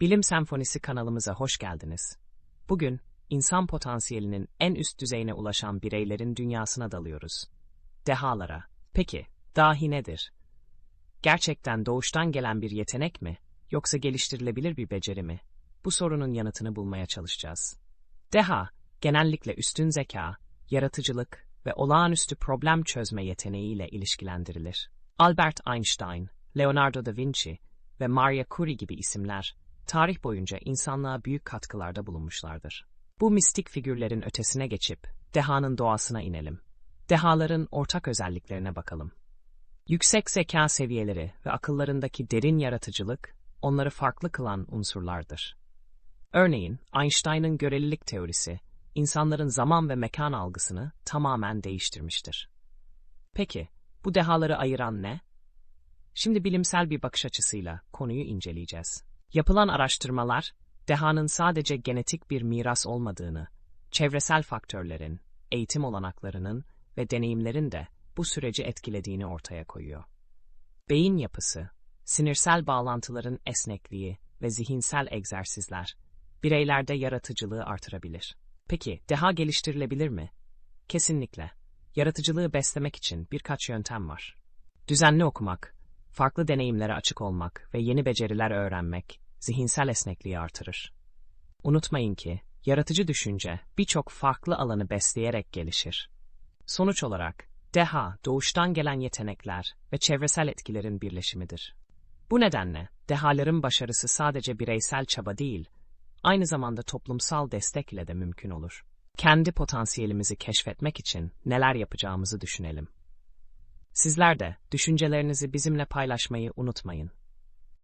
Bilim Senfonisi kanalımıza hoş geldiniz. Bugün, insan potansiyelinin en üst düzeyine ulaşan bireylerin dünyasına dalıyoruz. Dehalara. Peki, dahi nedir? Gerçekten doğuştan gelen bir yetenek mi, yoksa geliştirilebilir bir beceri mi? Bu sorunun yanıtını bulmaya çalışacağız. Deha, genellikle üstün zeka, yaratıcılık ve olağanüstü problem çözme yeteneğiyle ilişkilendirilir. Albert Einstein, Leonardo da Vinci ve Maria Curie gibi isimler, tarih boyunca insanlığa büyük katkılarda bulunmuşlardır. Bu mistik figürlerin ötesine geçip, dehanın doğasına inelim. Dehaların ortak özelliklerine bakalım. Yüksek zeka seviyeleri ve akıllarındaki derin yaratıcılık, onları farklı kılan unsurlardır. Örneğin, Einstein'ın görelilik teorisi, insanların zaman ve mekan algısını tamamen değiştirmiştir. Peki, bu dehaları ayıran ne? Şimdi bilimsel bir bakış açısıyla konuyu inceleyeceğiz. Yapılan araştırmalar, dehanın sadece genetik bir miras olmadığını, çevresel faktörlerin, eğitim olanaklarının ve deneyimlerin de bu süreci etkilediğini ortaya koyuyor. Beyin yapısı, sinirsel bağlantıların esnekliği ve zihinsel egzersizler, bireylerde yaratıcılığı artırabilir. Peki, deha geliştirilebilir mi? Kesinlikle. Yaratıcılığı beslemek için birkaç yöntem var. Düzenli okumak, farklı deneyimlere açık olmak ve yeni beceriler öğrenmek, zihinsel esnekliği artırır. Unutmayın ki, yaratıcı düşünce birçok farklı alanı besleyerek gelişir. Sonuç olarak, deha, doğuştan gelen yetenekler ve çevresel etkilerin birleşimidir. Bu nedenle, dehaların başarısı sadece bireysel çaba değil, aynı zamanda toplumsal destek ile de mümkün olur. Kendi potansiyelimizi keşfetmek için neler yapacağımızı düşünelim. Sizler de düşüncelerinizi bizimle paylaşmayı unutmayın.